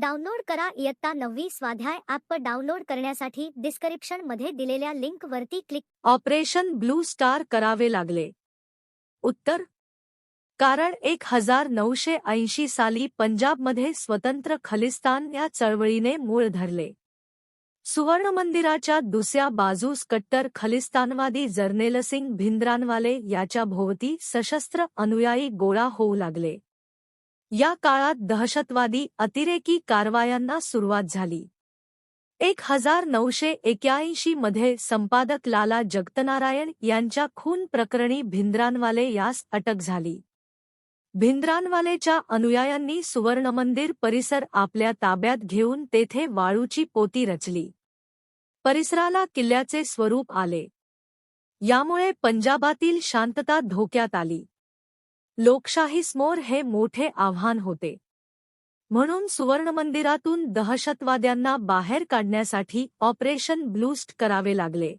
Download करा इयत्ता नववी स्वाध्याय ॲप डाउनलोड करण्यासाठी डिस्क्रिप्शनमध्ये दिलेल्या लिंक वरती क्लिक ऑपरेशन ब्लू स्टार करावे लागले. उत्तर कारण एक हजार नऊशे ऐंशी साली पंजाबमध्ये स्वतंत्र खलिस्तान या चळवळीने मूळ धरले. सुवर्ण मंदिराच्या दुसऱ्या बाजूस कट्टर खलिस्तानवादी जर्नेलसिंग भिंद्रानवाले याच्या भोवती सशस्त्र अनुयायी गोळा होऊ लागले. या काळात दहशतवादी अतिरेकी कारवायांना सुरुवात झाली. एक हजार नऊशे एक्याऐंशी मध्ये संपादक लाला जगतनारायण यांच्या खून प्रकरणी भिंद्रानवाले यास अटक झाली. भिंद्रानवालेच्या अनुयायांनी सुवर्णमंदिर परिसर आपल्या ताब्यात घेऊन तेथे वाळूची पोती रचली. परिसराला किल्ल्याचे स्वरूप आले. यामुळे पंजाबातील शांतता धोक्यात आली. लोकशाहीसमोर हे मोठे आव्हान होते. म्हणून सुवर्णमंदिरातून दहशतवाद्यांना बाहेर काढण्यासाठी ऑपरेशन ब्लूस्ट करावे लागले.